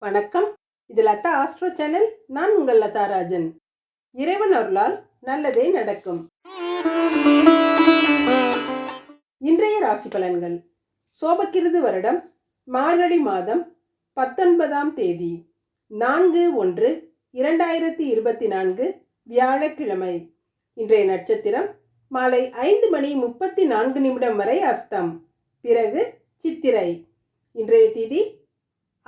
வணக்கம். இது Latha astro channel. நான் உங்கள் லதா ராஜன். இறைவன் அருளால் நல்லதே நடக்கும். இன்றைய ராசி பலன்கள். சோபக்கிருது வருடம் மார்கழி மாதம் பத்தொன்பதாம் தேதி. நான்கு ஒன்று இரண்டாயிரத்தி இருபத்தி நான்கு வியாழக்கிழமை. இன்றைய நட்சத்திரம் மாலை ஐந்து மணி முப்பத்தி நான்கு நிமிடம் வரை அஸ்தம். பிறகு சித்திரை. இன்றைய திதி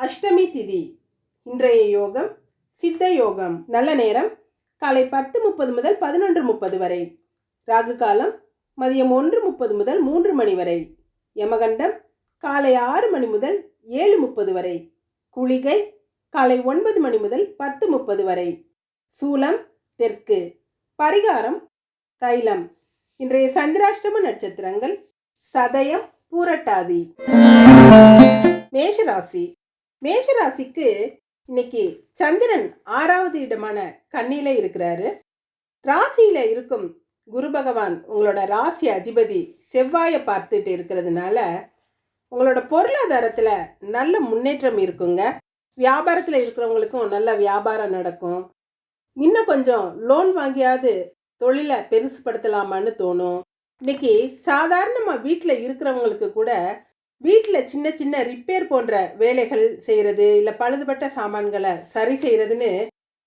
அஷ்டமி திதி. இன்றைய யோகம் சித்த யோகம். நல்ல நேரம் காலை பத்து முப்பது முதல் பதினொன்று முப்பது வரை. ராகு காலம் மதியம் ஒன்று முப்பது முதல் மூன்று மணி வரை. யமகண்டம் காலை ஆறு மணி முதல் ஏழு முப்பது வரை. குளிகை காலை ஒன்பது மணி முதல் பத்து முப்பது வரை. சூலம் தெற்கு. பரிகாரம் தைலம். இன்றைய சந்திராஷ்டம நட்சத்திரங்கள் சதயம் பூரட்டாதி. மேஷராசி. மேஷராசிக்கு இன்னைக்கு சந்திரன் ஆறாவது இடமான கண்ணியில இருக்கிறாரு. ராசியில இருக்கும் குரு பகவான் உங்களோட ராசி அதிபதி செவ்வாயை பார்த்துட்டு இருக்கிறதுனால உங்களோட பொருளாதாரத்தில் நல்ல முன்னேற்றம் இருக்குங்க. வியாபாரத்தில் இருக்கிறவங்களுக்கும் நல்ல வியாபாரம் நடக்கும். இன்னும் கொஞ்சம் லோன் வாங்கியாவது தொழிலை பெருசுப்படுத்தலாமான்னு தோணும். இன்னைக்கு சாதாரணமாக வீட்டில் இருக்கிறவங்களுக்கு கூட வீட்டில் சின்ன சின்ன ரிப்பேர் போன்ற வேலைகள் செய்கிறது இல்லை பழுதுபட்ட சாமான்களை சரி செய்கிறதுன்னு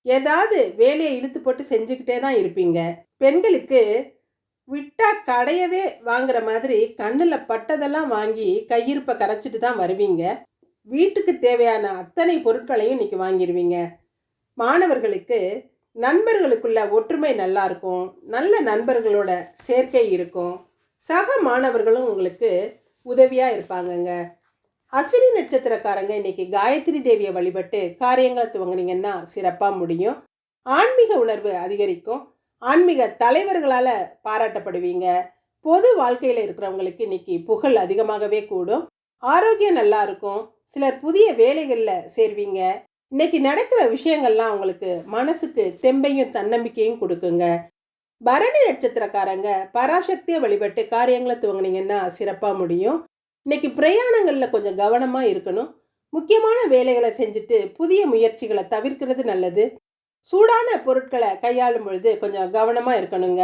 ஏதாவது வேலையை இழுத்து போட்டு செஞ்சுக்கிட்டே தான் இருப்பீங்க. பெண்களுக்கு விட்டா கடையவே வாங்குற மாதிரி கண்ணில் பட்டதெல்லாம் வாங்கி கையிருப்பை கரைச்சிட்டு தான் வருவீங்க. வீட்டுக்கு தேவையான அத்தனை பொருட்களையும் இன்னைக்கு வாங்கிடுவீங்க மாணவர்களுக்கு நண்பர்களுக்குள்ள ஒற்றுமை நல்லா இருக்கும். நல்ல நண்பர்களோட சேர்க்கை இருக்கும். சக மாணவர்களும் உங்களுக்கு உதவியாக இருப்பாங்கங்க. அஸ்வினி நட்சத்திரக்காரங்க இன்னைக்கு காயத்ரி தேவியை வழிபட்டு காரியங்களை துவங்குனீங்கன்னா சிறப்பாக முடியும். ஆன்மீக உணர்வு அதிகரிக்கும். ஆன்மீக தலைவர்களால் பாராட்டப்படுவீங்க. பொது வாழ்க்கையில் இருக்கிறவங்களுக்கு இன்னைக்கு புகழ் அதிகமாகவே கூடும். ஆரோக்கியம் நல்லா இருக்கும். சிலர் புதிய வேலைகளில் சேர்வீங்க. இன்னைக்கு நடக்கிற விஷயங்கள்லாம் உங்களுக்கு மனசுக்கு தெம்பையும் தன்னம்பிக்கையும் கொடுக்குங்க. பரணி நட்சத்திரக்காரங்க பராசக்தியை வழிபட்டு காரியங்களை துவங்குனீங்கன்னா சிறப்பாக முடியும். இன்னைக்கு பிரயாணங்களில் கொஞ்சம் கவனமாக இருக்கணும். முக்கியமான வேலைகளை செஞ்சுட்டு புதிய முயற்சிகளை தவிர்க்கிறது நல்லது. சூடான பொருட்களை கையாளும் பொழுது கொஞ்சம் கவனமாக இருக்கணுங்க.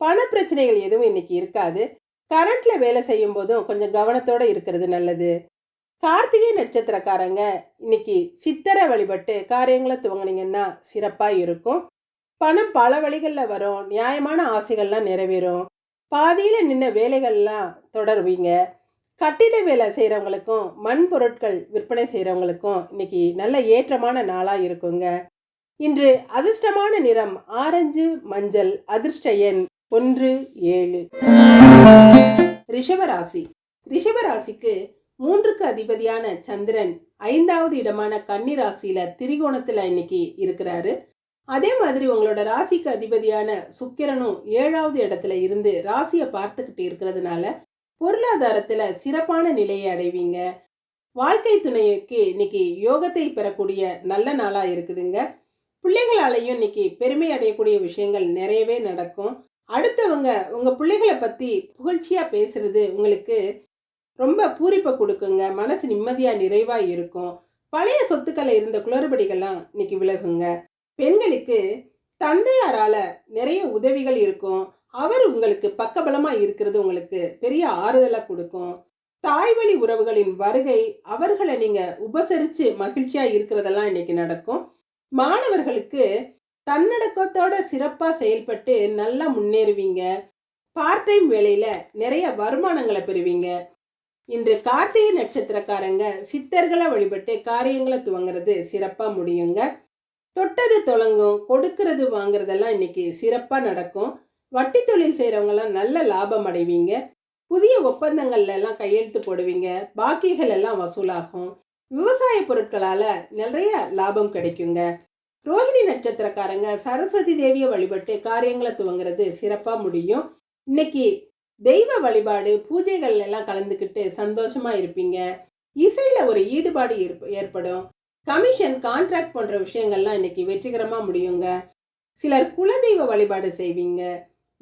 பண பிரச்சனைகள் எதுவும் இன்னைக்கு இருக்காது. கரண்ட்ல வேலை செய்யும் போதும் கொஞ்சம் கவனத்தோடு இருக்கிறது நல்லது. கார்த்திகை நட்சத்திரக்காரங்க இன்னைக்கு சித்தரை வழிபட்டு காரியங்களை துவங்கினீங்கன்னா சிறப்பாக இருக்கும். பணம் பல வழிகளில் வரும். நியாயமான ஆசைகள்லாம் நிறைவேறும். பாதியில் நின்ன வேலைகள்லாம் தொடருவீங்க. கட்டிட வேலை செய்கிறவங்களுக்கும் மண் பொருட்கள் விற்பனை செய்கிறவங்களுக்கும் இன்னைக்கு நல்ல ஏற்றமான நாளாக இருக்குங்க. இன்று அதிர்ஷ்டமான நிறம் ஆரஞ்சு மஞ்சள் அதிர்ஷ்ட எண் ஒன்று ஏழு. ரிஷபராசி. ரிஷபராசிக்கு மூன்றுக்கு அதிபதியான சந்திரன் ஐந்தாவது இடமான கன்னி ராசியில திரிகோணத்தில் இன்னைக்கு இருக்கிறாரு. அதே மாதிரி உங்களோட ராசிக்கு அதிபதியான சுக்கிரனும் ஏழாவது இடத்துல இருந்து ராசியை பார்த்துக்கிட்டு இருக்கிறதுனால பொருளாதாரத்தில் சிறப்பான நிலையை அடைவீங்க. வாழ்க்கை துணைக்கு இன்னைக்கு யோகத்தை பெறக்கூடிய நல்ல நாளாக இருக்குதுங்க. பிள்ளைகளாலையும் இன்னைக்கு பெருமை அடையக்கூடிய விஷயங்கள் நிறையவே நடக்கும். அடுத்தவங்க உங்கள் பிள்ளைகளை பற்றி புகழ்ச்சியாக பேசுறது உங்களுக்கு ரொம்ப பூரிப்பை கொடுக்குங்க. மனசு நிம்மதியாக நிறைவாக இருக்கும். பழைய சொத்துக்களை இருந்த குளறுபடிகள்லாம் இன்னைக்கு விலகுங்க. பெண்களுக்கு தந்தையாரால நிறைய உதவிகள் இருக்கும். அவர் உங்களுக்கு பக்கபலமா இருக்கிறது உங்களுக்கு பெரிய ஆறுதலை கொடுக்கும். தாய்வழி உறவுகளின் வருகை அவர்களை நீங்க உபசரிச்சு மகிழ்ச்சியா இருக்கிறதெல்லாம் இன்னைக்கு நடக்கும். மாணவர்களுக்கு தன்னடக்கத்தோட சிறப்பா செயல்பட்டு நல்லா முன்னேறுவீங்க. பார்ட் டைம் வேலையில நிறைய வருமானங்களை பெறுவீங்க. இன்று கார்த்திகை நட்சத்திரக்காரங்க சித்தர்களை வழிபட்டு காரியங்களை துவங்குறது சிறப்பாக முடியுங்க. தொட்டது தொடங்கும் கொடுக்கறது வாங்குறதெல்லாம் இன்னைக்கு சிறப்பாக நடக்கும். வட்டி தொழில் செய்கிறவங்கெல்லாம் நல்ல லாபம் அடைவீங்க. புதிய ஒப்பந்தங்கள்ல எல்லாம் கையெழுத்து போடுவீங்க. பாக்கிகள் எல்லாம் வசூலாகும். விவசாய பொருட்களால் நிறைய லாபம் கிடைக்குங்க. ரோஹிணி நட்சத்திரக்காரங்க சரஸ்வதி தேவியை வழிபட்டு காரியங்களை துவங்குறது சிறப்பாக முடியும். இன்னைக்கு தெய்வ வழிபாடு பூஜைகள் எல்லாம் கலந்துக்கிட்டு சந்தோஷமாக இருப்பீங்க. இசையில் ஒரு ஈடுபாடு ஏற்ப- ஏற்படும். கமிஷன் கான்ட்ராக்ட் போன்ற விஷயங்கள்லாம் இன்றைக்கி வெற்றிகரமாக முடியுங்க. சிலர் குலதெய்வ வழிபாடு செய்வீங்க.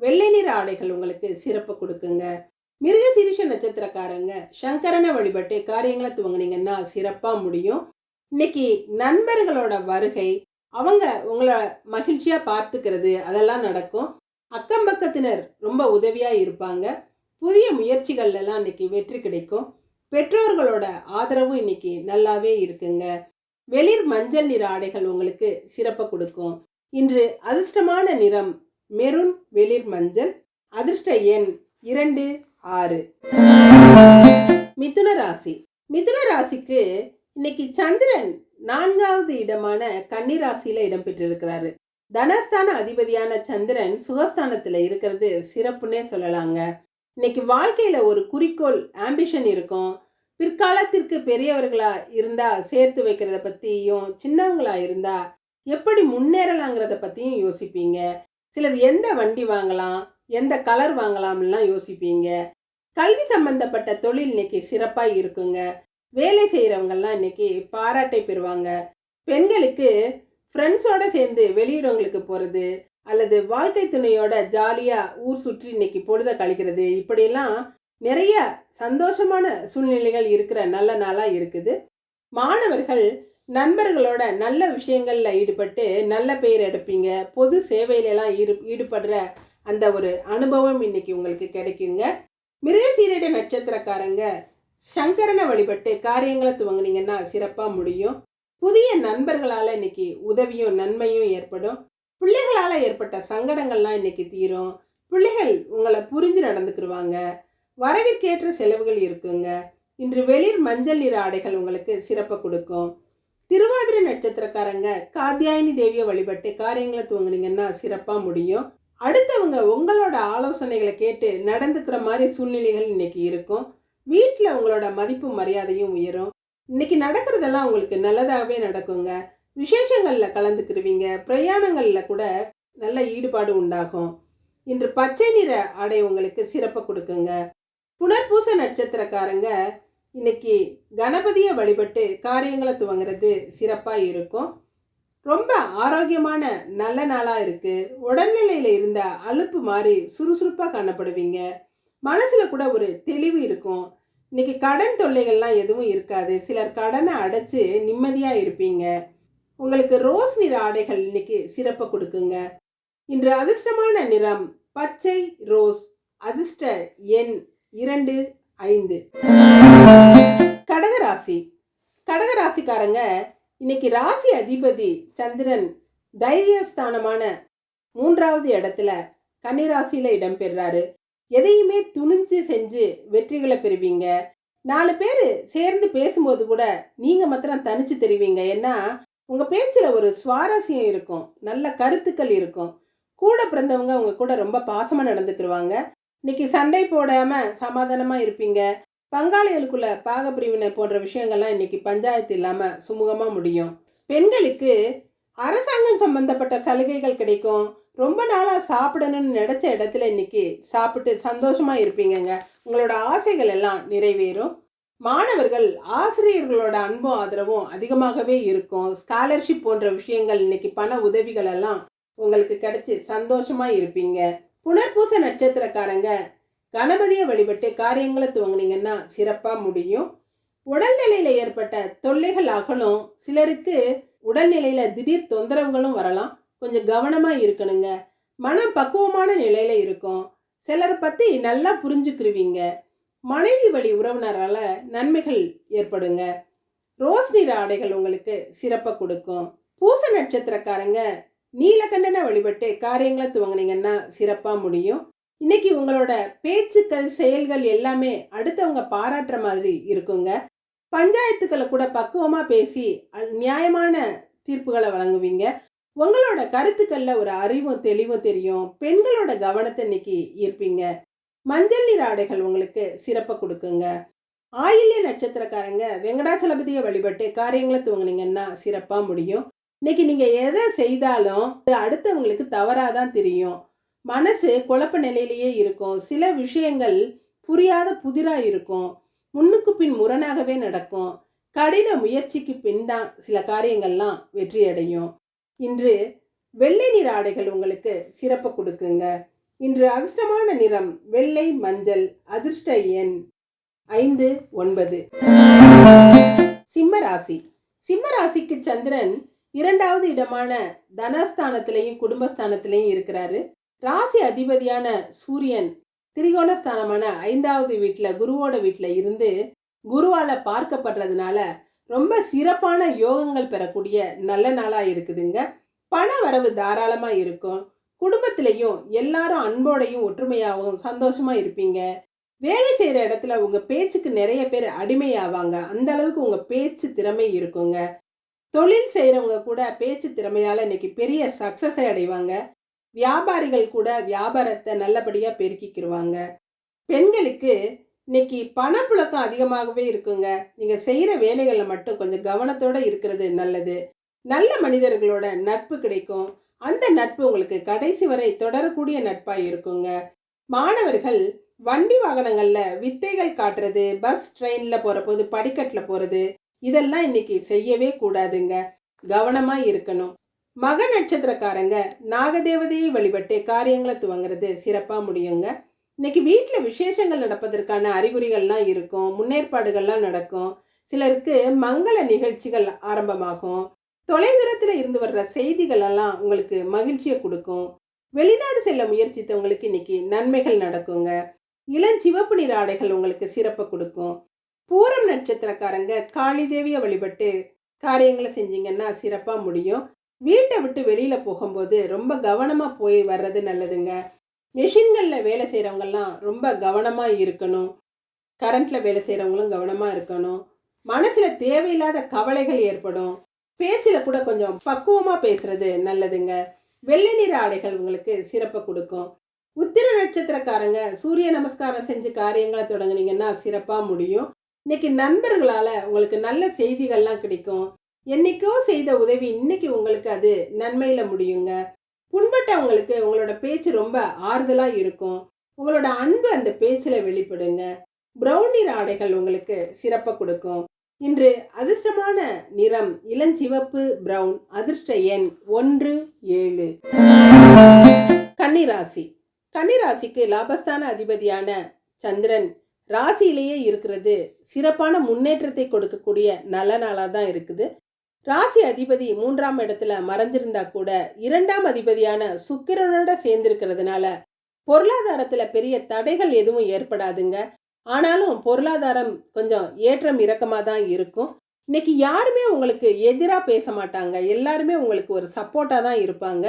வெள்ளை நிற ஆடைகள் உங்களுக்கு சிறப்பு கொடுக்குங்க. மிருகசீரிஷ நட்சத்திரக்காரங்க சங்கரனை வழிபட்டு காரியங்களை துவங்குனீங்கன்னா சிறப்பாக முடியும். இன்னைக்கு நண்பர்களோட வருகை அவங்க உங்களை மகிழ்ச்சியாக பார்த்துக்கிறது அதெல்லாம் நடக்கும். அக்கம் பக்கத்தினர் ரொம்ப உதவியாக இருப்பாங்க. புதிய முயற்சிகள்லாம் இன்னைக்கு வெற்றி கிடைக்கும். பெற்றோர்களோட ஆதரவும் இன்னைக்கு நல்லாவே இருக்குங்க. வெளிர் மஞ்சள் நிற ஆடைகள் உங்களுக்கு சிறப்பை கொடுக்கும். இன்று அதிர்ஷ்டமான நிறம் மெரூன் வெளிர் மஞ்சள் அதிர்ஷ்ட எண் இரண்டு ஆறு. மிதுன ராசி. மிதுன ராசிக்கு இன்னைக்கு சந்திரன் நான்காவது இடமான கன்னி ராசியில இடம் தனஸ்தான அதிபதியான சந்திரன் சுகஸ்தானத்துல இருக்கிறது சிறப்புன்னே சொல்லலாங்க. இன்னைக்கு வாழ்க்கையில ஒரு குறிக்கோள் ஆம்பிஷன் இருக்கும். பிற்காலத்திற்கு பெரியவர்களா இருந்தா சேர்த்து வைக்கிறத பத்தியும் சின்னவங்களா இருந்தா எப்படி முன்னேறலாங்கிறத பத்தியும் யோசிப்பீங்க. சிலர் எந்த வண்டி வாங்கலாம் எந்த கலர் வாங்கலாம்லாம் யோசிப்பீங்க. கல்வி சம்பந்தப்பட்ட தொழில் இன்னைக்கு சிறப்பாக இருக்குங்க. வேலை செய்கிறவங்கெல்லாம் இன்னைக்கு பாராட்டை பெறுவாங்க. பெண்களுக்கு ஃப்ரெண்ட்ஸோடு சேர்ந்து வெளியிடவங்களுக்கு போகிறது அல்லது வாழ்க்கை துணையோட ஜாலியாக ஊர் சுற்றி இன்னைக்கு பொழுத கழிக்கிறது இப்படியெல்லாம் நிறைய சந்தோஷமான சூழ்நிலைகள் இருக்கிற நல்ல நாளாக இருக்குது. மாணவர்கள் நண்பர்களோட நல்ல விஷயங்களில் ஈடுபட்டு நல்ல பெயர் எடுப்பீங்க. பொது சேவையிலலாம் ஈடு ஈடுபடுற அந்த ஒரு அனுபவம் இன்னைக்கு உங்களுக்கு கிடைக்குங்க. மிருகசீரிட நட்சத்திரக்காரங்க சங்கரனை வழிபட்டு காரியங்களை துவங்குனீங்கன்னா சிறப்பாக முடியும். புதிய நண்பர்களால் இன்னைக்கு உதவியும் நன்மையும் ஏற்படும். பிள்ளைகளால் ஏற்பட்ட சங்கடங்கள்லாம் இன்னைக்கு தீரும். பிள்ளைகள் உங்களை புரிஞ்சு நடந்துக்கிடுவாங்க வரவிற்கேற்ற செலவுகள் இருக்குங்க. இன்று வெளிர் மஞ்சள் நிற ஆடைகள் உங்களுக்கு சிறப்பை கொடுக்கும். திருவாதிரை நட்சத்திரக்காரங்க காத்தியாயினி தேவியை வழிபட்டு காரியங்களை துவங்கினீங்கன்னா சிறப்பாக முடியும். அடுத்தவங்க உங்களோட ஆலோசனைகளை கேட்டு நடந்துக்கிற மாதிரி சூழ்நிலைகள் இன்னைக்கு இருக்கும். வீட்டில் உங்களோட மதிப்பு மரியாதையும் உயரும். இன்னைக்கு நடக்கிறதெல்லாம் உங்களுக்கு நல்லதாகவே நடக்குங்க. விசேஷங்களில் கலந்துக்கிருவீங்க. பிரயாணங்களில் கூட நல்ல ஈடுபாடு உண்டாகும். இன்று பச்சை நிற ஆடை உங்களுக்கு சிறப்பை கொடுக்குங்க. புனர்பூச நட்சத்திரக்காரங்க இன்னைக்கு கணபதியை வழிபட்டு காரியங்களை துவங்குறது சிறப்பாக இருக்கும். ரொம்ப ஆரோக்கியமான நல்ல நாளாக இருக்குது உடல்நிலையில் இருந்த அலுப்பு மாதிரி சுறுசுறுப்பாக காணப்படுவீங்க. மனசில் கூட ஒரு தெளிவு இருக்கும். இன்னைக்கு கடன் தொல்லைகள்லாம் எதுவும் இருக்காது. சிலர் கடனை அடைச்சி நிம்மதியாக இருப்பீங்க. உங்களுக்கு ரோஸ் நிற ஆடைகள் இன்னைக்கு சிறப்பை கொடுக்குங்க. இன்று அதிர்ஷ்டமான நிறம் பச்சை ரோஸ். அதிர்ஷ்ட எண் இரண்டு ஐந்து. கடகராசி. கடகராசிக்காரங்க இன்னைக்கு ராசி அதிபதி சந்திரன் தைரியஸ்தானமான மூன்றாவது இடத்துல கன்னிராசியில் இடம்பெறாரு எதையுமே துணிஞ்சு செஞ்சு வெற்றிகளை பெறுவீங்க. நாலு பேர் சேர்ந்து பேசும்போது கூட நீங்கள் மாத்திரம் தனிச்சு தெரிவிங்க. ஏன்னா உங்கள் பேச்சில் ஒரு சுவாரஸ்யம் இருக்கும். நல்ல கருத்துக்கள் இருக்கும். கூட பிறந்தவங்க உங்கள் கூட ரொம்ப பாசமாக நடந்துக்கிருவாங்க. இன்னைக்கு சண்டை போடாமல் சமாதானமாக இருப்பீங்க. பங்காளிகளுக்குள்ள பாகப்பிரிவினை போன்ற விஷயங்கள்லாம் இன்னைக்கு பஞ்சாயத்து இல்லாமல் சுமூகமாக முடியும். பெண்களுக்கு அரசாங்கம் சம்பந்தப்பட்ட சலுகைகள் கிடைக்கும். ரொம்ப நாளாக சாப்பிடணும்னு நினச்ச இடத்துல இன்னைக்கு சாப்பிட்டு சந்தோஷமாக இருப்பீங்கங்க. உங்களோட ஆசைகள் எல்லாம் நிறைவேறும். மாணவர்கள் ஆசிரியர்களோட அன்பும் ஆதரவும் அதிகமாகவே இருக்கும். ஸ்காலர்ஷிப் போன்ற விஷயங்கள் இன்னைக்கு பண உதவிகள் எல்லாம் உங்களுக்கு கிடைச்சி சந்தோஷமாக இருப்பீங்க. புனர்பூச நட்சத்திரக்காரங்க. கணபதியை வழிபட்டு காரியங்களை துவங்குனீங்கன்னா சிறப்பாக முடியும். உடல்நிலையில் ஏற்பட்ட தொல்லைகள் அகலும். சிலருக்கு உடல்நிலையில் திடீர் தொந்தரவுகளும் வரலாம். கொஞ்சம் கவனமாக இருக்கணுங்க. மனம் பக்குவமான நிலையில் இருக்கும். சிலரை பற்றி நல்லா புரிஞ்சுக்கிருவீங்க. மனைவி வழி உறவினரால் நன்மைகள் ஏற்படுங்க. ரோஸ் நிற ஆடைகள் உங்களுக்கு சிறப்பை கொடுக்கும். பூச நட்சத்திரக்காரங்க நீலகண்டனை வழிபட்டு காரியங்களை துவங்குனீங்கன்னா சிறப்பாக முடியும். இன்னைக்கு உங்களோட பேச்சுக்கள் செயல்கள் எல்லாமே அடுத்தவங்க பாராட்டுற மாதிரி இருக்குங்க. பஞ்சாயத்துக்களை கூட பக்குவமாக பேசி நியாயமான தீர்ப்புகளை வழங்குவீங்க. உங்களோட கருத்துக்களில் ஒரு அறிவும் தெளிவும் தெரியும். பெண்களோட கவனத்தை இன்னைக்கு ஈர்ப்பீங்க. மஞ்சள் நீர் ஆடைகள் உங்களுக்கு சிறப்பை கொடுக்குங்க. ஆயில்ய நட்சத்திரக்காரங்க வெங்கடாச்சலபதியை வழிபட்டு காரியங்களை துவங்குனீங்கன்னா சிறப்பாக முடியும். இன்னைக்கு நீங்கள் எதை செய்தாலும் அடுத்தவங்களுக்கு தவறாக தான் தெரியும். மனசு குழப்ப நிலையிலேயே இருக்கும். சில விஷயங்கள் புரியாத புதிராக இருக்கும். முன்னுக்கு பின் முரணாகவே நடக்கும். கடின முயற்சிக்கு பின் தான் சில காரியங்கள்லாம் வெற்றி அடையும். இன்று வெள்ளை நிற ஆடைகள் உங்களுக்கு சிறப்பு கொடுக்குங்க. இன்று அதிர்ஷ்டமான நிறம் வெள்ளை மஞ்சள் அதிர்ஷ்ட எண் ஐந்து ஒன்பது. சிம்மராசி சிம்மராசிக்கு சந்திரன் இரண்டாவது இடமான தனஸ்தானத்திலையும் குடும்பஸ்தானத்திலையும் இருக்கிறாரு. ராசி அதிபதியான சூரியன் திரிகோணஸ்தானமான ஐந்தாவது வீட்டில் குருவோட வீட்டில் இருந்து குருவால் பார்க்கப்படுறதுனால ரொம்ப சிறப்பான யோகங்கள் பெறக்கூடிய நல்ல நாளாக இருக்குதுங்க. பண வரவு தாராளமாக இருக்கும். குடும்பத்திலையும் எல்லாரும் அன்போடையும் ஒற்றுமையாகவும் சந்தோஷமாக இருப்பீங்க. வேலை செய்கிற இடத்துல உங்கள் பேச்சுக்கு நிறைய பேர் அடிமையாவாங்க. அந்த அளவுக்கு உங்கள் பேச்சு திறமை இருக்குங்க. தொழில் செய்கிறவங்க கூட பேச்சு திறமையால் இன்னைக்கு பெரிய சக்ஸஸை அடைவாங்க. வியாபாரிகள் கூட வியாபாரத்தை நல்லபடியாக பெருக்கிக்கிடுவாங்க பெண்களுக்கு இன்னைக்கு பணப்புழக்கம் அதிகமாகவே இருக்குங்க. நீங்கள் செய்கிற வேலைகளில் மட்டும் கொஞ்சம் கவனத்தோடு இருக்கிறது நல்லது. நல்ல மனிதர்களோட நட்பு கிடைக்கும். அந்த நட்பு உங்களுக்கு கடைசி வரை தொடரக்கூடிய நட்பாக இருக்குங்க. மாணவர்கள் வண்டி வாகனங்களில் வித்தைகள் காட்டுறது பஸ் ட்ரெயினில் போகிற போது படிக்கட்டில் போகிறது இதெல்லாம் இன்னைக்கு செய்யவே கூடாதுங்க. கவனமாக இருக்கணும். மக நட்சத்திரக்காரங்க நாகதேவதையை வழிபட்டு காரியங்களை துவங்குறது சிறப்பாக முடியுங்க. இன்னைக்கு வீட்டில் விசேஷங்கள் நடப்பதற்கான அறிகுறிகள்லாம் இருக்கும் முன்னேற்பாடுகள்லாம் நடக்கும். சிலருக்கு மங்கள நிகழ்ச்சிகள் ஆரம்பமாகும். தொலைதூரத்தில் இருந்து வர்ற செய்திகள் எல்லாம் உங்களுக்கு மகிழ்ச்சியை கொடுக்கும். வெளிநாடு செல்ல முயற்சித்தவங்களுக்கு இன்னைக்கு நன்மைகள் நடக்குங்க. இளஞ்சிவப்பு நிற ஆடைகள் உங்களுக்கு சிறப்பை கொடுக்கும். பூரம் நட்சத்திரக்காரங்க காளி தேவியை வழிபட்டு காரியங்களை செஞ்சீங்கன்னா சிறப்பாக முடியும். வீட்டை விட்டு வெளியில் போகும்போது ரொம்ப கவனமாக போய் வர்றது நல்லதுங்க. மெஷின்களில் வேலை செய்கிறவங்கெல்லாம் ரொம்ப கவனமாக இருக்கணும். கரண்ட்டில் வேலை செய்கிறவங்களும் கவனமாக இருக்கணும். மனசில் தேவையில்லாத கவலைகள் ஏற்படும். பேச்சில் கூட கொஞ்சம் பக்குவமாக பேசுறது நல்லதுங்க. வெள்ளை நிற ஆடைகள் உங்களுக்கு சிறப்பை கொடுக்கும். உத்திர நட்சத்திரக்காரங்க சூரிய நமஸ்காரம் செஞ்சு காரியங்களை தொடங்குனீங்கன்னா சிறப்பாக முடியும். இன்னைக்கு நண்பர்களால் உங்களுக்கு நல்ல செய்திகள்லாம் கிடைக்கும். என்னைக்கோ செய்த உதவி இன்னைக்கு உங்களுக்கு அது நன்மையில் முடியுங்க. புண்பட்டவங்களுக்கு உங்களோட பேச்சு ரொம்ப ஆறுதலாக இருக்கும். உங்களோட அன்பு அந்த பேச்சில் வெளிப்படுங்க. ப்ரௌன் நிற ஆடைகள் உங்களுக்கு சிறப்பை கொடுக்கும். இன்று அதிர்ஷ்டமான நிறம் இளஞ்சிவப்பு பிரவுன் அதிர்ஷ்ட எண் ஒன்று ஏழு. கன்னிராசி. கன்னிராசிக்கு லாபஸ்தான அதிபதியான சந்திரன் ராசியிலேயே இருக்கிறது. சிறப்பான முன்னேற்றத்தை கொடுக்கக்கூடிய நல்ல நாளாக தான் இருக்குது. ராசி அதிபதி மூன்றாம் இடத்துல மறைஞ்சிருந்தா கூட இரண்டாம் அதிபதியான சுக்கிரனோட சேர்ந்திருக்கிறதுனால பொருளாதாரத்தில் பெரிய தடைகள் எதுவும் ஏற்படாதுங்க. ஆனாலும் பொருளாதாரம் கொஞ்சம் ஏற்றம் இறக்கமாக தான் இருக்கும். இன்னைக்கு யாருமே உங்களுக்கு எதிராக பேச மாட்டாங்க. எல்லாருமே உங்களுக்கு ஒரு சப்போர்ட்டாக தான் இருப்பாங்க.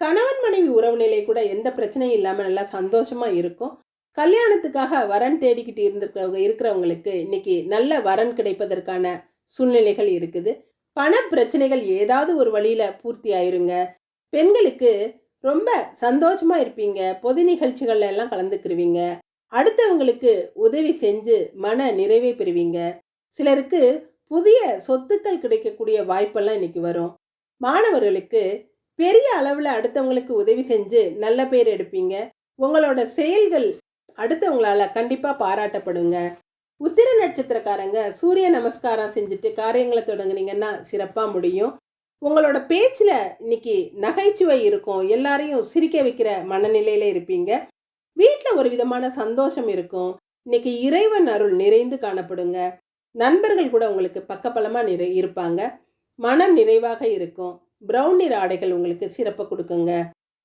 கணவன் மனைவி உறவு நிலை கூட எந்த பிரச்சனையும் இல்லாமல் நல்லா சந்தோஷமாக இருக்கும். கல்யாணத்துக்காக வரன் தேடிக்கிட்டு இருந்திருக்கிறவங்க இருக்கிறவங்களுக்கு இன்னைக்கு நல்ல வரன் கிடைப்பதற்கான சூழ்நிலைகள் இருக்குது. பண பிரச்சனைகள் ஏதாவது ஒரு வழியில் பூர்த்தி ஆயிருங்க. பெண்களுக்கு ரொம்ப சந்தோஷமாக இருப்பீங்க. பொது நிகழ்ச்சிகள்ல எல்லாம் கலந்துக்கிருவீங்க. அடுத்தவங்களுக்கு உதவி செஞ்சு மன நிறைவை பெறுவீங்க. சிலருக்கு புதிய சொத்துக்கள் கிடைக்கக்கூடிய வாய்ப்பெல்லாம் இன்னைக்கு வரும். மாணவர்களுக்கு பெரிய அளவில் அடுத்தவங்களுக்கு உதவி செஞ்சு நல்ல பேர் எடுப்பீங்க. உங்களோட செயல்கள் அடுத்தவங்களால கண்டிப்பாக பாராட்டப்படுங்க. உத்திர நட்சத்திரக்காரங்க சூரிய நமஸ்காரம் செஞ்சுட்டு காரியங்களை தொடங்குனீங்கன்னா சிறப்பாக முடியும். உங்களோட பேச்சில் இன்னைக்கு நகைச்சுவை இருக்கும். எல்லாரையும் சிரிக்க வைக்கிற மனநிலையில் இருப்பீங்க. வீட்டில் ஒரு விதமான சந்தோஷம் இருக்கும். இன்னைக்கு இறைவன் அருள் நிறைந்து காணப்படுங்க. நண்பர்கள் கூட உங்களுக்கு பக்கபலமாக நிறை இருப்பாங்க. மனம் நிறைவாக இருக்கும். ப்ரௌன் நிற ஆடைகள் உங்களுக்கு சிறப்பை கொடுக்குங்க.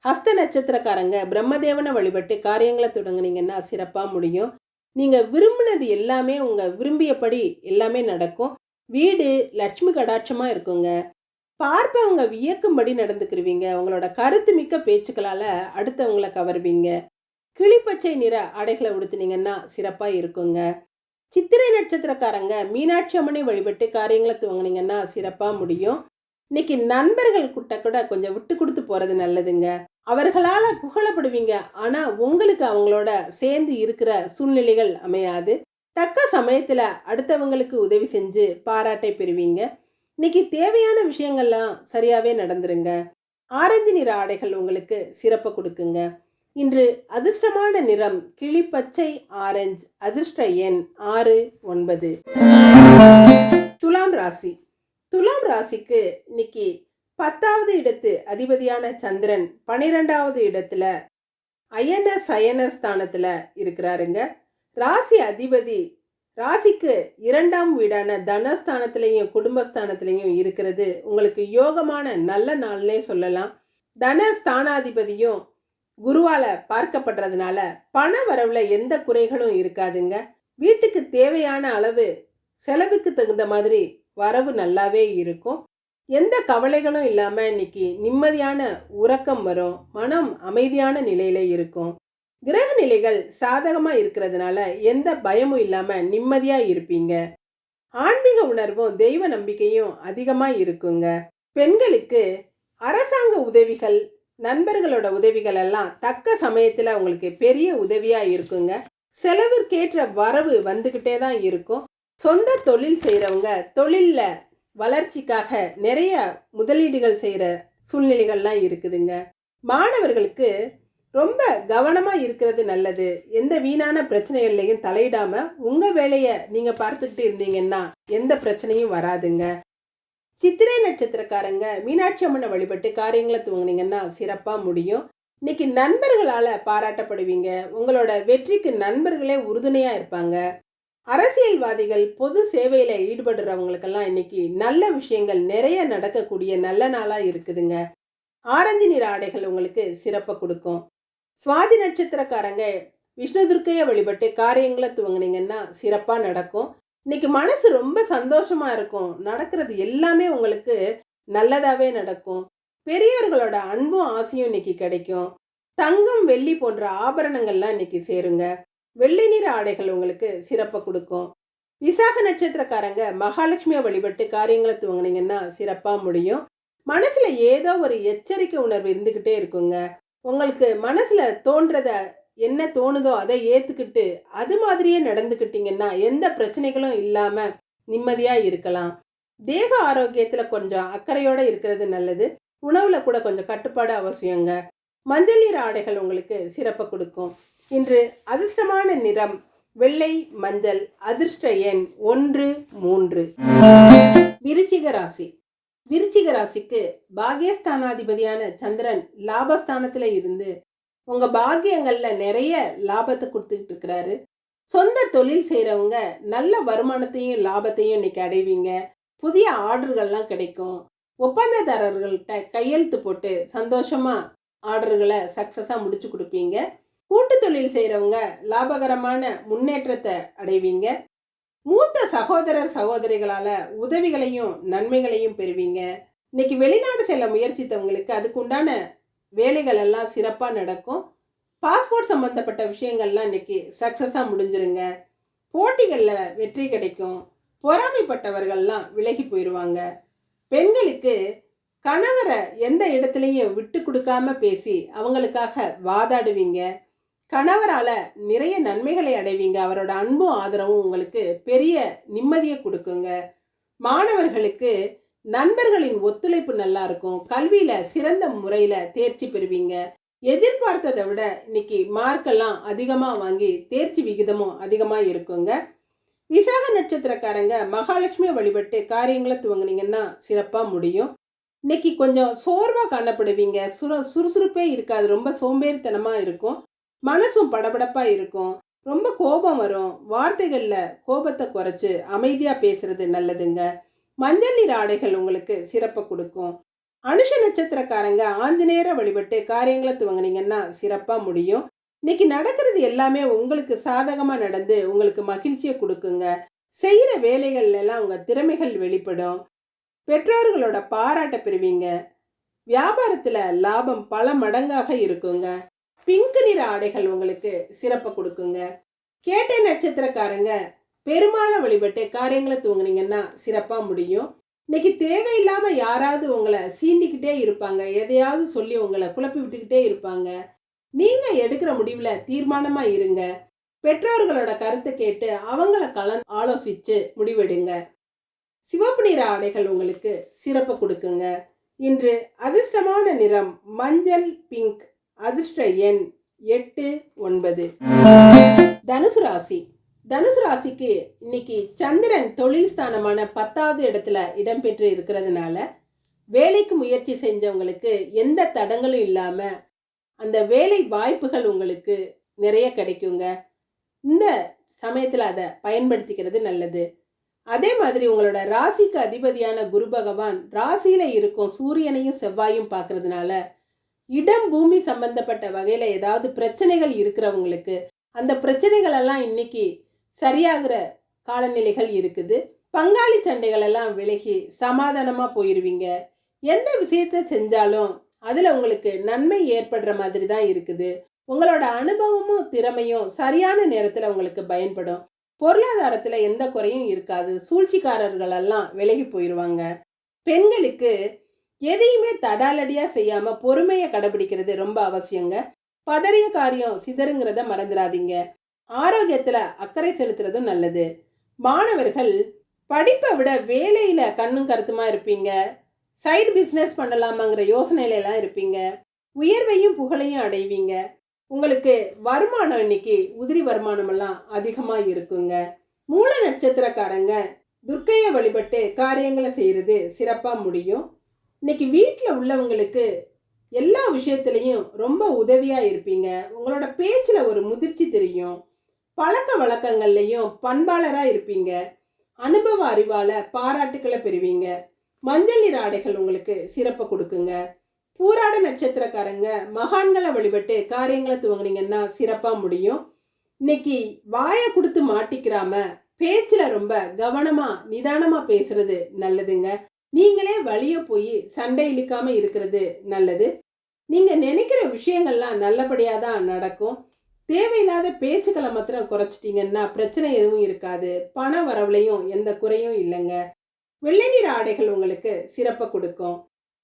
ஹஸ்த நட்சத்திரக்காரங்க பிரம்மதேவனை வழிபட்டு காரியங்களை தொடங்குனீங்கன்னா சிறப்பாக முடியும். நீங்கள் விரும்பினது எல்லாமே உங்கள் விரும்பியபடி எல்லாமே நடக்கும். வீடு லட்சுமி கடாட்சமாக இருக்குங்க. பார்ப்பவங்க வியக்கும்படி நடந்துக்கிருவீங்க. உங்களோட கருத்து மிக்க பேச்சுக்களால் அடுத்தவங்களை கவர்வீங்க. கிளிப்பச்சை நிற ஆடைகளை உடுத்துனீங்கன்னா சிறப்பாக இருக்குங்க. சித்திரை நட்சத்திரக்காரங்க மீனாட்சி அம்மனை வழிபட்டு காரியங்களை துவங்குனீங்கன்னா சிறப்பாக முடியும். இன்னைக்கு நண்பர்கள் கிட்ட கூட கொஞ்சம் விட்டு கொடுத்து போகிறது நல்லதுங்க. அவர்களால் புகழப்படுவீங்க. ஆனால் உங்களுக்கு அவங்களோட சேர்ந்து இருக்கிற சூழ்நிலைகள் அமையாது. தக்க சமயத்தில் அடுத்தவங்களுக்கு உதவி செஞ்சு பாராட்டை பெறுவீங்க. இன்னைக்கு தேவையான விஷயங்கள்லாம் சரியாகவே நடந்துருங்க. ஆரஞ்சு நிற ஆடைகள் உங்களுக்கு சிறப்பை கொடுக்குங்க. இன்று அதிர்ஷ்டமான நிறம் கிளிப்பச்சை ஆரஞ்சு அதிர்ஷ்ட எண் ஆறு ஒன்பது. துலாம் ராசி. துலாம் ராசிக்கு இன்னைக்கு பத்தாவது இடத்து அதிபதியான சந்திரன் பன்னிரெண்டாவது இடத்துல அயன சயன ஸ்தானத்தில் இருக்கிறாருங்க. ராசி அதிபதி ராசிக்கு இரண்டாம் வீடான தனஸ்தானத்திலையும் குடும்பஸ்தானத்திலையும் இருக்கிறது. உங்களுக்கு யோகமான நல்ல நாள்னே சொல்லலாம். தனஸ்தானாதிபதியும் குருவால பார்க்கப்படுறதுனால பண வரவுல எந்த குறைகளும் இருக்காதுங்க. வீட்டுக்கு தேவையான அளவு செலவுக்கு தகுந்த மாதிரி வரவு நல்லாவே இருக்கும். எந்த கவலைகளும் இல்லாமல் இன்னைக்கு நிம்மதியான உறக்கம் வரும். மனம் அமைதியான நிலையில் இருக்கும். கிரக நிலைகள் சாதகமாக இருக்கிறதுனால எந்த பயமும் இல்லாமல் நிம்மதியாக இருப்பீங்க. ஆன்மீக உணர்வும் தெய்வ நம்பிக்கையும் அதிகமாக இருக்குங்க. பெண்களுக்கு அரசாங்க உதவிகள் நண்பர்களோட உதவிகள் எல்லாம் தக்க சமயத்தில் உங்களுக்கு பெரிய உதவியாக இருக்குங்க. செலவிற்கேற்ற வரவு வந்துக்கிட்டே தான் இருக்கும். சொந்த தொழில் செய்கிறவங்க தொழிலில் வளர்ச்சிக்காக நிறைய முதலீடுகள் செய்கிற சூழ்நிலைகள்லாம் இருக்குதுங்க. மாணவர்களுக்கு ரொம்ப கவனமாக இருக்கிறது நல்லது. எந்த வீணான பிரச்சனைகள்லையும் தலையிடாமல் உங்கள் வேலையை நீங்கள் பார்த்துக்கிட்டு இருந்தீங்கன்னா எந்த பிரச்சனையும் வராதுங்க. சித்திரை நட்சத்திரக்காரங்க மீனாட்சி அம்மனை வழிபட்டு காரியங்களை துவங்கினீங்கன்னா சிறப்பாக முடியும். இன்னைக்கு நண்பர்களால் பாராட்டப்படுவீங்க. உங்களோட வெற்றிக்கு நண்பர்களே உறுதுணையாக இருப்பாங்க. அரசியல்வாதிகள் பொது சேவையில் ஈடுபடுறவங்களுக்கெல்லாம் இன்னைக்கு நல்ல விஷயங்கள் நிறைய நடக்கக்கூடிய நல்ல நாளாக இருக்குதுங்க. ஆரஞ்சு நிற ஆடைகள் உங்களுக்கு சிறப்பை கொடுக்கும். சுவாதி நட்சத்திரக்காரங்க விஷ்ணு துர்க்கையை வழிபட்டு காரியங்களை துவங்குனீங்கன்னா சிறப்பாக நடக்கும். இன்னைக்கு மனசு ரொம்ப சந்தோஷமாக இருக்கும். நடக்கிறது எல்லாமே உங்களுக்கு நல்லதாகவே நடக்கும். பெரியவர்களோட அன்பும் ஆசையும் இன்னைக்கு கிடைக்கும். தங்கம் வெள்ளி போன்ற ஆபரணங்கள்லாம் இன்னைக்கு சேருங்க. வெள்ளை நிற ஆடைகள் உங்களுக்கு சிறப்பை கொடுக்கும். விசாக நட்சத்திரக்காரங்க மகாலட்சுமியை வழிபட்டு காரியங்களை துவங்குனீங்கன்னா சிறப்பாக முடியும். மனசில் ஏதோ ஒரு எச்சரிக்கை உணர்வு இருந்துக்கிட்டே இருக்குங்க. உங்களுக்கு மனசில் தோன்றத என்ன தோணுதோ அதை ஏற்றுக்கிட்டு அது மாதிரியே நடந்துக்கிட்டிங்கன்னா எந்த பிரச்சனைகளும் இல்லாமல் நிம்மதியாக இருக்கலாம். தேக ஆரோக்கியத்தில் கொஞ்சம் அக்கறையோடு இருக்கிறது நல்லது. உணவில் கூட கொஞ்சம் கட்டுப்பாடு அவசியங்க. மஞ்சள் நீர் ஆடைகள் உங்களுக்கு சிறப்பை கொடுக்கும். இன்று அதிர்ஷ்டமான நிறம் வெள்ளை மஞ்சள் அதிர்ஷ்ட எண் ஒன்று மூன்று. விருச்சிக ராசி. விருச்சிக ராசிக்கு பாகியஸ்தானாதிபதியான சந்திரன் லாபஸ்தானத்தில் இருந்து உங்கள் பாகியங்களில் நிறைய லாபத்தை கொடுத்துக்கிட்டு இருக்கிறாரு. சொந்த தொழில் செய்கிறவங்க நல்ல வருமானத்தையும் லாபத்தையும் இன்னைக்கு அடைவீங்க. புதிய ஆர்டர்கள்லாம் கிடைக்கும். ஒப்பந்ததாரர்கள்ட்ட கையெழுத்து போட்டு சந்தோஷமாக ஆர்டர்களை சக்ஸஸாக முடிச்சு கொடுப்பீங்க. கூட்டு தொழில் செய்கிறவங்க லாபகரமான முன்னேற்றத்தை அடைவீங்க. மூத்த சகோதரர் சகோதரிகளால் உதவிகளையும் நன்மைகளையும் பெறுவீங்க. இன்னைக்கு வெளிநாடு செல்ல முயற்சித்தவங்களுக்கு அதுக்குண்டான வேலைகள் எல்லாம் சிறப்பாக நடக்கும். பாஸ்போர்ட் சம்மந்தப்பட்ட விஷயங்கள்லாம் இன்னைக்கு சக்ஸஸாக முடிஞ்சிருங்க. போட்டிகளில் வெற்றி கிடைக்கும். பொறாமைப்பட்டவர்கள்லாம் விலகி போயிடுவாங்க பெண்களுக்கு கணவரை எந்த இடத்துலையும் விட்டு கொடுக்காம பேசி அவங்களுக்காக வாதாடுவீங்க. கணவரால் நிறைய நன்மைகளை அடைவீங்க. அவரோட அன்பும் ஆதரவும் உங்களுக்கு பெரிய நிம்மதியை கொடுக்குங்க. மாணவர்களுக்கு நண்பர்களின் ஒத்துழைப்பு நல்லா இருக்கும். கல்வியில் சிறந்த முறையில் தேர்ச்சி பெறுவீங்க. எதிர்பார்த்ததை விட இன்னைக்கு மார்க்கெல்லாம் அதிகமாக வாங்கி தேர்ச்சி விகிதமும் அதிகமாக இருக்குங்க. விசாக நட்சத்திரக்காரங்க மகாலட்சுமியை வழிபட்டு காரியங்களை துவங்குனீங்கன்னா சிறப்பாக முடியும். இன்னைக்கு கொஞ்சம் சோர்வாக காணப்படுவீங்க. சுர சுறுசுறுப்பே இருக்காது. ரொம்ப சோம்பேறித்தனமாக இருக்கும். மனசும் படபடப்பாக இருக்கும். ரொம்ப கோபம் வரும். வார்த்தைகளில் கோபத்தை குறைச்சி அமைதியாக பேசுறது நல்லதுங்க. மஞ்சள் நீர் ஆடைகள் உங்களுக்கு சிறப்பை கொடுக்கும். அனுஷ நட்சத்திரக்காரங்க ஆஞ்சநேயரை வழிபட்டு காரியங்களை துவங்குனீங்கன்னா சிறப்பாக முடியும். இன்னைக்கு நடக்கிறது எல்லாமே உங்களுக்கு சாதகமாக நடந்து உங்களுக்கு மகிழ்ச்சியை கொடுக்குங்க. செய்கிற வேலைகள் எல்லாம் உங்கள் திறமைகள் வெளிப்படும். பெற்றோர்களோட பாராட்ட பெறுவீங்க. வியாபாரத்தில் லாபம் பல மடங்காக இருக்குங்க. பிங்க் நிற ஆடைகள் உங்களுக்கு சிறப்பை கொடுக்குங்க. கேட்ட நட்சத்திரக்காரங்க பெருமாளை வழிபட்டு காரியங்களை தூங்குனீங்கன்னா சிறப்பாக முடியும். இன்னைக்கு தேவையில்லாமல் யாராவது உங்களை சீண்டிக்கிட்டே இருப்பாங்க. எதையாவது சொல்லி உங்களை குழப்பி விட்டுக்கிட்டே இருப்பாங்க. நீங்கள் எடுக்கிற முடிவில் தீர்மானமாக இருங்க. பெற்றோர்களோட கருத்தை கேட்டு அவங்கள கலந்து ஆலோசித்து முடிவெடுங்க. சிவப்பு நிற ஆடைகள் உங்களுக்கு சிறப்பை கொடுக்குங்க. இன்று அதிர்ஷ்டமான நிறம் மஞ்சள் பிங்க். அதிர்ஷ்ட எண் எட்டு ஒன்பது. தனுசு ராசி. தனுசு ராசிக்கு இன்னைக்கு சந்திரன் தொழில் ஸ்தானமான பத்தாவது இடத்துல இடம்பெற்று இருக்கிறதுனால வேலைக்கு முயற்சி செஞ்சவங்களுக்கு எந்த தடங்களும் இல்லாமல் அந்த வேலை வாய்ப்புகள் உங்களுக்கு நிறைய கிடைக்குங்க. இந்த சமயத்தில் அதை பயன்படுத்திக்கிறது நல்லது. அதே மாதிரி உங்களோட ராசிக்கு அதிபதியான குரு பகவான் ராசியில் இருக்கும் சூரியனையும் செவ்வாயும் பார்க்கறதுனால இடம் பூமி சம்பந்தப்பட்ட வகையில் ஏதாவது பிரச்சனைகள் இருக்கிறவங்களுக்கு அந்த பிரச்சனைகள் எல்லாம் இன்னைக்கு சரியாகிற காலநிலைகள் இருக்குது. பங்காளி சண்டைகளெல்லாம் விலகி சமாதானமாக போயிடுவீங்க எந்த விஷயத்த செஞ்சாலும் அதில் உங்களுக்கு நன்மை ஏற்படுற மாதிரி தான் இருக்குது. உங்களோட அனுபவமும் திறமையும் சரியான நேரத்தில் உங்களுக்கு பயன்படும். பொருளாதாரத்தில் எந்த குறையும் இருக்காது. சூழ்ச்சிக்காரர்களெல்லாம் விலகி போயிடுவாங்க பெண்களுக்கு எதையுமே தடாலடியாக செய்யாமல் பொறுமையை கடைபிடிக்கிறது ரொம்ப அவசியங்க. பதறிய காரியம் சிதறுங்கிறத மறந்துடாதீங்க ஆரோக்கியத்தில் அக்கறை செலுத்துறதும் நல்லது. மாணவர்கள் படிப்பை விட வேலையில் கண்ணும் கருத்துமாக இருப்பீங்க. சைடு பிஸ்னஸ் பண்ணலாமாங்கிற யோசனையிலலாம் இருப்பீங்க. உயர்வையும் புகழையும் அடைவீங்க. உங்களுக்கு வருமானம் இன்னைக்கு உதிரி வருமானமெல்லாம் அதிகமாக இருக்குங்க. மூல நட்சத்திரக்காரங்க துர்க்கையை வழிபட்டு காரியங்களை செய்கிறது சிறப்பாக முடியும். இன்னைக்கு வீட்டில் உள்ளவங்களுக்கு எல்லா விஷயத்துலையும் ரொம்ப உதவியாக இருப்பீங்க. உங்களோட பேச்சில் ஒரு முதிர்ச்சி தெரியும். பழக்க வழக்கங்கள்லையும் பண்பாளராக இருப்பீங்க. அனுபவ அறிவால் பாராட்டுக்களை பெறுவீங்க. மஞ்சள் நிற ஆடைகள் உங்களுக்கு சிறப்பை கொடுக்குங்க. பூராட நட்சத்திரக்காரங்க மகான்களை வழிபட்டு காரியங்களை துவங்குனீங்கன்னா சிறப்பாக முடியும். இன்னைக்கு வாயை கொடுத்து மாட்டிக்கிறாம பேச்சில் ரொம்ப கவனமாக நிதானமாக பேசுறது நல்லதுங்க. நீங்களே வழிய போய் சண்டை இழுக்காம இருக்கிறது நல்லது. நீங்கள் நினைக்கிற விஷயங்கள்லாம் நல்லபடியாக தான் நடக்கும். தேவையில்லாத பேச்சுக்களை மாத்திரம் குறைச்சிட்டிங்கன்னா பிரச்சனை எதுவும் இருக்காது. பண வரவுலையும் எந்த குறையும் இல்லைங்க. வெள்ளை நிற ஆடைகள் உங்களுக்கு சிறப்பை கொடுக்கும்.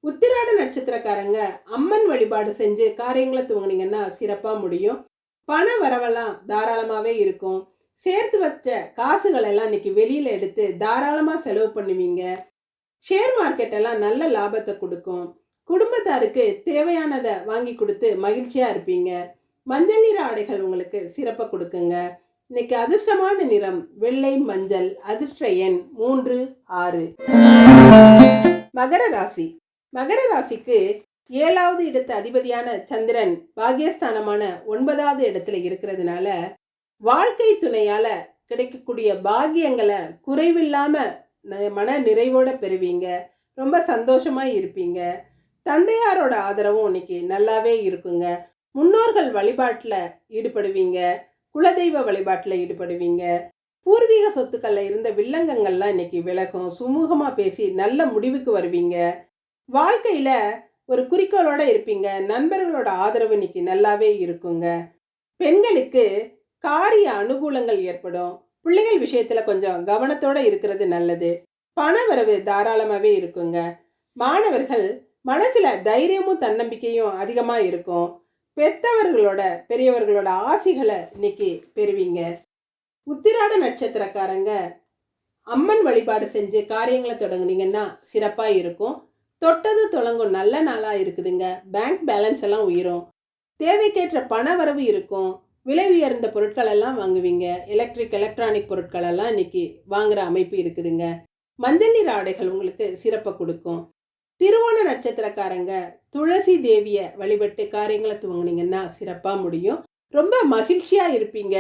உத்திராட நட்சத்திரக்காரங்க அம்மன் வழிபாடு செஞ்சு காரியங்களை துவங்குனீங்கன்னா சிறப்பாக முடியும். பண வரவெல்லாம் தாராளமாகவே இருக்கும். சேர்த்து வச்ச காசுகளெல்லாம் இன்னைக்கு வெளியில் எடுத்து தாராளமாக செலவு பண்ணுவீங்க. ஷேர் மார்க்கெட் எல்லாம் நல்ல லாபத்தை கொடுக்கும். குடும்பத்தாருக்கு தேவையானதை வாங்கி கொடுத்து மகிழ்ச்சியாக இருப்பீங்க. மஞ்சள் நிற ஆடைகள் உங்களுக்கு சிறப்பை கொடுக்குங்க. இன்னைக்கு அதிர்ஷ்டமான நிறம் வெள்ளை மஞ்சள் அதிர்ஷ்ட எண் மூன்று ஆறு. மகர ராசி. மகர ராசிக்கு ஏழாவது இடத்து அதிபதியான சந்திரன் பாகியஸ்தானமான ஒன்பதாவது இடத்துல இருக்கிறதுனால வாழ்க்கை துணையால கிடைக்கக்கூடிய பாகியங்களை குறைவில்லாம மன நிறைவோட பெறுவீங்க. ரொம்ப சந்தோஷமாக இருப்பீங்க. தந்தையாரோட ஆதரவும் இன்னைக்கு நல்லாவே இருக்குங்க. முன்னோர்கள் வழிபாட்டில் ஈடுபடுவீங்க. குலதெய்வ வழிபாட்டில் ஈடுபடுவீங்க. பூர்வீக சொத்துக்களில் இருந்த வில்லங்கங்கள்லாம் இன்னைக்கு விலகும். சுமூகமாக பேசி நல்ல முடிவுக்கு வருவீங்க. வாழ்க்கையில் ஒரு குறிக்கோளோட இருப்பீங்க. நண்பர்களோட ஆதரவு இன்னைக்கு நல்லாவே இருக்குங்க. பெண்களுக்கு காரிய அனுகூலங்கள் ஏற்படும். பிள்ளைகள் விஷயத்தில் கொஞ்சம் கவனத்தோடு இருக்கிறது நல்லது. பண வரவு தாராளமாகவே இருக்குங்க. மாணவர்கள் மனசில் தைரியமும் தன்னம்பிக்கையும் அதிகமாக இருக்கும். பெத்தவர்களோட பெரியவர்களோட ஆசிகளை இன்னைக்கு பெறுவீங்க. உத்திராட நட்சத்திரக்காரங்க அம்மன் வழிபாடு செஞ்சு காரியங்களை தொடங்குனீங்கன்னா சிறப்பாக இருக்கும். தொட்டது தொடங்கும் நல்ல நாளாக இருக்குதுங்க. பேங்க் பேலன்ஸ் எல்லாம் உயரும். தேவைக்கேற்ற பண வரவு இருக்கும். விலை உயர்ந்த பொருட்கள் எல்லாம் வாங்குவீங்க. எலக்ட்ரிக் எலக்ட்ரானிக் பொருட்கள் எல்லாம் இன்னைக்கு வாங்குற அமைப்பு இருக்குதுங்க. மஞ்சள் நிற ஆடைகள் உங்களுக்கு சிறப்பை கொடுக்கும். திருவோண நட்சத்திரக்காரங்க துளசி தேவியை வழிபட்டு காரியங்களை துவங்குனீங்கன்னா சிறப்பாக முடியும். ரொம்ப மகிழ்ச்சியாக இருப்பீங்க.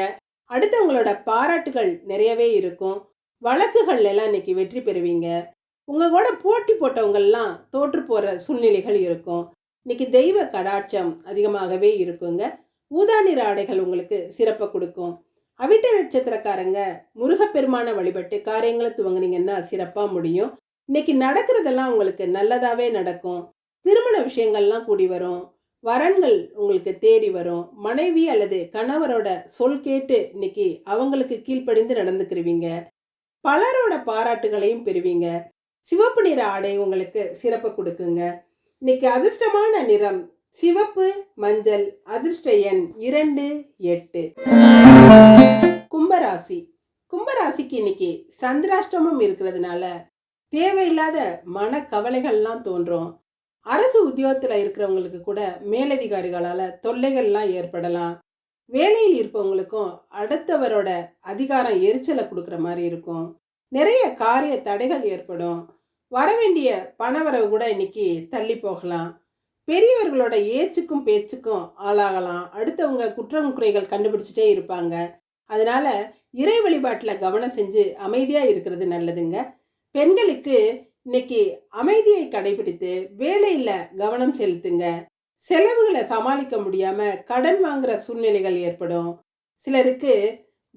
அடுத்தவங்களோட பாராட்டுகள் நிறையவே இருக்கும். வழக்குகள் எல்லாம் இன்னைக்கு வெற்றி பெறுவீங்க. உங்கள் கூட போட்டி போட்டவங்கள்லாம் தோற்று போகிற சூழ்நிலைகள் இருக்கும். இன்னைக்கு தெய்வ கடாட்சம் அதிகமாகவே இருக்குங்க. ஊதா நிற ஆடைகள் உங்களுக்கு சிறப்பை கொடுக்கும். அவிட்ட நட்சத்திரக்காரங்க முருகப்பெருமானை வழிபட்டு காரியங்களை துவங்குனீங்கன்னா சிறப்பாக முடியும். இன்னைக்கு நடக்கிறதெல்லாம் உங்களுக்கு நல்லதாகவே நடக்கும். திருமண விஷயங்கள்லாம் கூடி வரும். வரன்கள் உங்களுக்கு தேடி வரும். மனைவி அல்லது கணவரோட சொல் கேட்டு இன்னைக்கு அவங்களுக்கு கீழ்ப்படிந்து நடந்துக்கிருவீங்க. பலரோட பாராட்டுகளையும் பெறுவீங்க. சிவப்பு நிற ஆடை உங்களுக்கு சிறப்பு கொடுக்குங்க. இன்னைக்கு அதிர்ஷ்டமான நிறம் சிவப்பு மஞ்சள் அதிர்ஷ்ட எண் இரண்டு எட்டு. கும்பராசி. கும்பராசிக்கு இன்னைக்கு சந்திராஷ்டமம் இருக்கிறதுனால தேவையில்லாத மன கவலைகள்லாம் தோன்றும். அரசு உத்தியோகத்தில் இருக்கிறவங்களுக்கு கூட மேலதிகாரிகளால் தொல்லைகள்லாம் ஏற்படலாம். வேலையில் இருப்பவங்களுக்கும் அடுத்தவரோட அதிகாரம் எரிச்சலை கொடுக்குற மாதிரி இருக்கும். நிறைய காரிய தடைகள் ஏற்படும். வரவேண்டிய பணவரவு கூட இன்னைக்கு தள்ளி போகலாம். பெரியவர்களோட ஏச்சுக்கும் பேச்சுக்கும் ஆளாகலாம். அடுத்தவங்க குற்றம் குறைகள் கண்டுபிடிச்சிட்டே இருப்பாங்க. அதனால இறை வழிபாட்டில் கவனம் செஞ்சு அமைதியாக இருக்கிறது நல்லதுங்க. பெண்களுக்கு இன்னைக்கு அமைதியை கடைபிடித்து வேலையில் கவனம் செலுத்துங்க. செலவுகளை சமாளிக்க முடியாமல் கடன் வாங்குகிற சூழ்நிலைகள் ஏற்படும். சிலருக்கு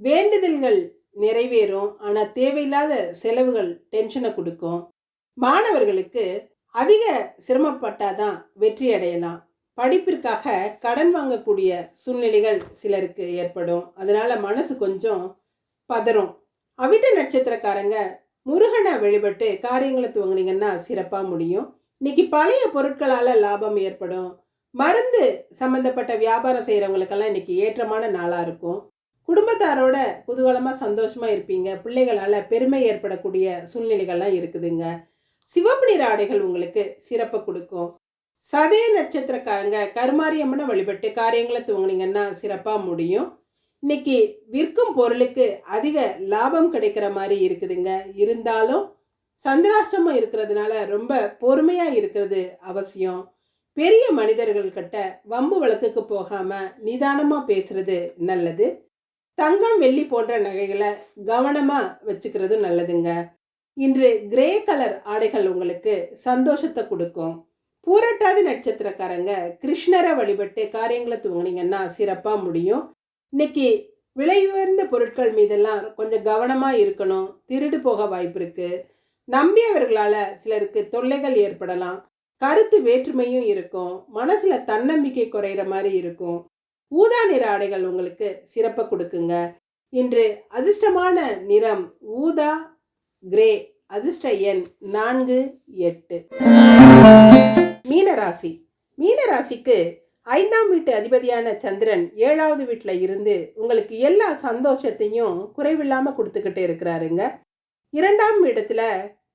வேண்டுதல்கள் நிறைவேறும். ஆனால் தேவையில்லாத செலவுகள் டென்ஷனை கொடுக்கும். மாணவர்களுக்கு அதிக சிரமப்பட்டால் தான் வெற்றி அடையலாம் படிப்பிற்காக கடன் வாங்கக்கூடிய சூழ்நிலைகள் சிலருக்கு ஏற்படும். அதனால் மனசு கொஞ்சம் பதறும். அவிட்ட நட்சத்திரக்காரங்க முருகனை வழிபட்டு காரியங்களை துவங்குனீங்கன்னா சிறப்பாக முடியும். இன்னைக்கு பழைய பொருட்களால் லாபம் ஏற்படும். மருந்து சம்மந்தப்பட்ட வியாபாரம் செய்கிறவங்களுக்கெல்லாம் இன்றைக்கி ஏற்றமான நாளாக இருக்கும். குடும்பத்தாரோட குதூகலமாக சந்தோஷமாக இருப்பீங்க. பிள்ளைகளால் பெருமை ஏற்படக்கூடிய சூழ்நிலைகள்லாம் இருக்குதுங்க. சிவப்பு நிற ஆடைகள் உங்களுக்கு சிறப்பை கொடுக்கும். சதய நட்சத்திரக்காரங்க கருமாரியம்மனை வழிபட்டு காரியங்களை துவங்கினீங்கன்னா சிறப்பாக முடியும். இன்னைக்கு விற்கும் பொருளுக்கு அதிக லாபம் கிடைக்கிற மாதிரி இருக்குதுங்க. இருந்தாலும் சந்திராஷ்டமம் இருக்கிறதுனால ரொம்ப பொறுமையாக இருக்கிறது அவசியம். பெரிய மனிதர்கள் கிட்ட வம்பு வழக்குக்கு போகாமல் நிதானமாக பேசுறது நல்லது. தங்கம் வெள்ளி போன்ற நகைகளை கவனமாக வச்சுக்கிறது நல்லதுங்க. இன்று கிரே கலர் ஆடைகள் உங்களுக்கு சந்தோஷத்தை கொடுக்கும். பூரட்டாதி நட்சத்திரக்காரங்க கிருஷ்ணரை வழிபட்டு காரியங்களை துவங்கினீங்கன்னா சிறப்பாக முடியும். இன்னைக்கு விலை உயர்ந்த பொருட்கள் மீதெல்லாம் கொஞ்சம் கவனமாக இருக்கணும். திருடு போக வாய்ப்பு இருக்குது நம்பியவர்களால் சிலருக்கு தொல்லைகள் ஏற்படலாம். கருத்து வேற்றுமையும் இருக்கும். மனசில் தன்னம்பிக்கை குறையிற மாதிரி இருக்கும். ஊதா நிற ஆடைகள் உங்களுக்கு சிறப்பை கொடுக்குங்க. இன்று அதிர்ஷ்டமான நிறம் ஊதா கிரே அதிர்ஷ்ட எண் நான்கு எட்டு. மீனராசி. மீனராசிக்கு ஐந்தாம் வீட்டு அதிபதியான சந்திரன் ஏழாவது வீட்டில் இருந்து உங்களுக்கு எல்லா சந்தோஷத்தையும் குறைவில்லாமல் கொடுத்துக்கிட்டே இருக்கிறாருங்க. இரண்டாம் இடத்துல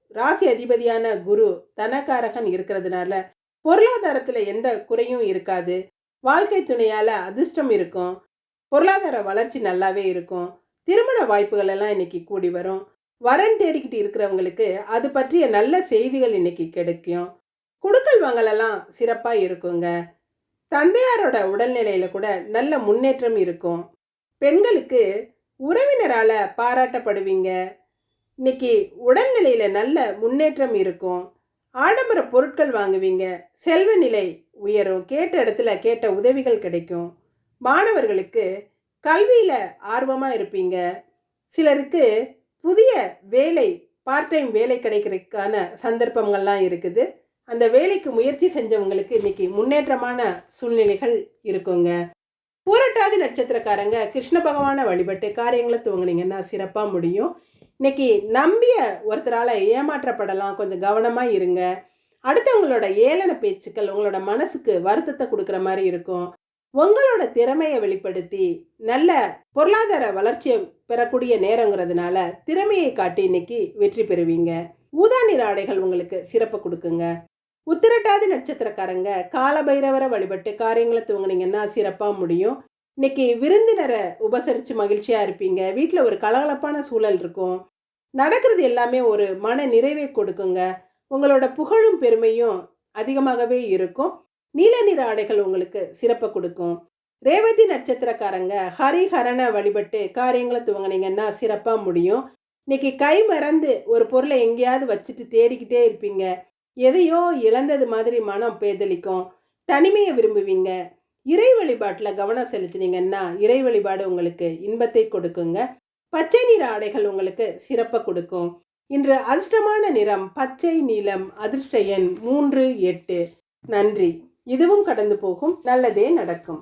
ராசி அதிபதியான குரு தனகாரகன் இருக்கிறதுனால பொருளாதாரத்தில் எந்த குறையும் இருக்காது. வாழ்க்கை துணையால் அதிர்ஷ்டம் இருக்கும். பொருளாதார வளர்ச்சி நல்லாவே இருக்கும். திருமண வாய்ப்புகள் எல்லாம் இன்னைக்கு கூடி வரும். வரன் தேடிக்கிட்டு இருக்கிறவங்களுக்கு அது பற்றிய நல்ல செய்திகள் இன்னைக்கு கிடைக்கும். குடுக்கல் வாங்கலெல்லாம் சிறப்பாக இருக்குங்க. தந்தையாரோட உடல்நிலையில் கூட நல்ல முன்னேற்றம் இருக்கும். பெண்களுக்கு உறவினரால் பாராட்டப்படுவீங்க. இன்னைக்கு உடல்நிலையில் நல்ல முன்னேற்றம் இருக்கும். ஆடம்பர பொருட்கள் வாங்குவீங்க. செல்வ நிலை உயரும். கேட்ட இடத்துல கேட்ட உதவிகள் கிடைக்கும். மாணவர்களுக்கு கல்வியில் ஆர்வமாக இருப்பீங்க. சிலருக்கு புதிய வேலை பார்ட் டைம் வேலை கிடைக்கிறதுக்கான சந்தர்ப்பங்கள்லாம் இருக்குது. அந்த வேலைக்கு முயற்சி செஞ்சவங்களுக்கு இன்றைக்கி முன்னேற்றமான சூழ்நிலைகள் இருக்குங்க. பூரட்டாதி நட்சத்திரக்காரங்க கிருஷ்ண பகவானை வழிபட்டு காரியங்களை துவங்கினீங்கன்னா சிறப்பாக முடியும். இன்றைக்கி நம்பிய ஒருத்தரால் ஏமாற்றப்படலாம் கொஞ்சம் கவனமாக இருங்க. அடுத்தவங்களோட ஏளன பேச்சுக்கள் உங்களோட மனசுக்கு வருத்தத்தை கொடுக்குற மாதிரி இருக்கும். உங்களோட திறமையை வெளிப்படுத்தி நல்ல பொருளாதார வளர்ச்சியை பெறக்கூடிய நேரங்கிறதுனால திறமையை காட்டி இன்னைக்கு வெற்றி பெறுவீங்க. ஊதா நிற ஆடைகள் உங்களுக்கு சிறப்பு கொடுக்குங்க. உத்திரட்டாதி நட்சத்திரக்காரங்க காலபைரவரை வழிபட்டு காரியங்களை துவங்குனீங்கன்னா சிறப்பாக முடியும். இன்னைக்கு விருந்தினரை உபசரித்து மகிழ்ச்சியாக இருப்பீங்க. வீட்டில் ஒரு கலகலப்பான சூழல் இருக்கும். நடக்கிறது எல்லாமே ஒரு மன நிறைவை கொடுக்குங்க. உங்களோட புகழும் பெருமையும் அதிகமாகவே இருக்கும். நீல நிற ஆடைகள் உங்களுக்கு சிறப்பை கொடுக்கும். ரேவதி நட்சத்திரக்காரங்க ஹரிஹரனை வழிபட்டு காரியங்களை துவங்குனீங்கன்னா சிறப்பாக முடியும். இன்னைக்கு கை மறந்து ஒரு பொருளை எங்கேயாவது வச்சுட்டு தேடிக்கிட்டே இருப்பீங்க. எதையோ இழந்தது மாதிரி மனம் பேதலிக்கும் தனிமையை விரும்புவீங்க. இறை வழிபாட்டில் கவனம் செலுத்தினீங்கன்னா இறை வழிபாடு உங்களுக்கு இன்பத்தை கொடுக்குங்க. பச்சை நிற ஆடைகள் உங்களுக்கு சிறப்பை கொடுக்கும். இன்று அதிர்ஷ்டமான நிறம் பச்சை நீலம் அதிர்ஷ்ட எண் மூன்று எட்டு. நன்றி. இதுவும் கடந்து போகும். நல்லதே நடக்கும்.